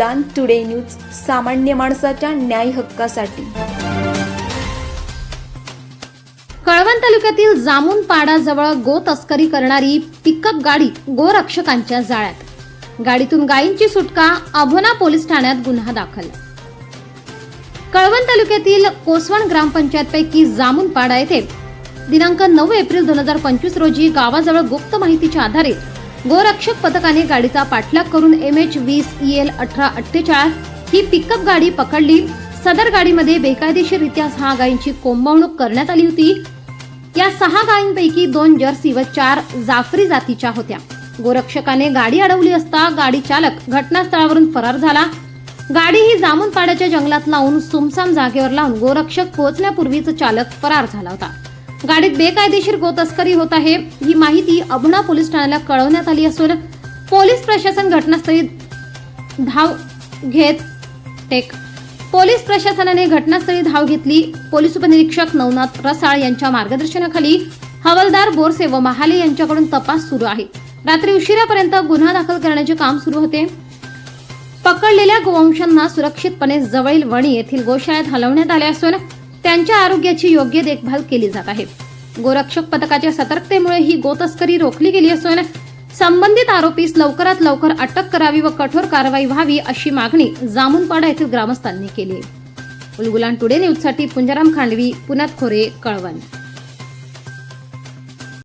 Ulgulan today news सामान्य माणसाच्या न्याय हक्कासाठी. कळवण तालुक्यातील जामून पाडाजवळ गो तस्करी करणारी पिकअप गाडी गोरक्षकांच्या जाळ्यात. गाडीतून गायींची सुटका अभोना पोलीस ठाण्यात गुन्हा दाखल. कळवण तालुक्यातील कोसवण ग्रामपंचायतपैकी जामून पाडा येथे दिनांक नऊ एप्रिल दोन हजार पंचवीस रोजी गावाजवळ गुप्त माहितीच्या आधारे गोरक्षक पथकाने गाडीचा पाठलाग करून एम एच वीस ई एल अठरा अठ्ठेचाळीस ही पिकअप गाडी पकडली. सदर गाडीमध्ये बेकायदेशीररित्या सहा गायींची कोंबवणूक करण्यात आली होती. या सहा गायींपैकी दोन जर्सी व चार जाफरी जातीच्या होत्या. गोरक्षकाने गाडी अडवली असता गाडी चालक घटनास्थळावरून फरार झाला. गाडी ही जामून पाड्याच्या जंगलात लावून सुमसाम जागेवर लावून गोरक्षक पोहोचण्यापूर्वीच चालक फरार झाला होता. गाडीत बेकायदेशीर गोतस्करी होत आहे. ही माहिती अभणा पोलीस ठाण्याला कळवण्यात आली असून पोलीस प्रशासन घटनास्थळी धाव घेत टेक. पोलीस प्रशासनाने घटनास्थळी धाव घेतली. पोलीस उपनिरीक्षक नवनाथ रसाळ यांच्या मार्गदर्शनाखाली हवालदार बोरसे व महाले यांच्याकडून तपास सुरू आहे. रात्री उशिरापर्यंत गुन्हा दाखल करण्याचे काम सुरू होते. पकडलेल्या गोवंशांना सुरक्षितपणे जवळील वणी येथील गोशाळेत हलवण्यात आले असून त्यांच्या आरोग्याची योग्य देखभाल केली जात आहे. गोरक्षक पथकाच्या सतर्कतेमुळे ही गोतस्करी रोखली गेली असून संबंधित आरोपीस लवकरात लवकर अटक करावी व कठोर कारवाई व्हावी अशी मागणी जामुनपाडा येथील ग्रामस्थांनी केली आहे. उलगुलान टुडे न्यूजसाठी पुंजाराम खांडवी पुण्यात खोरे कळवण.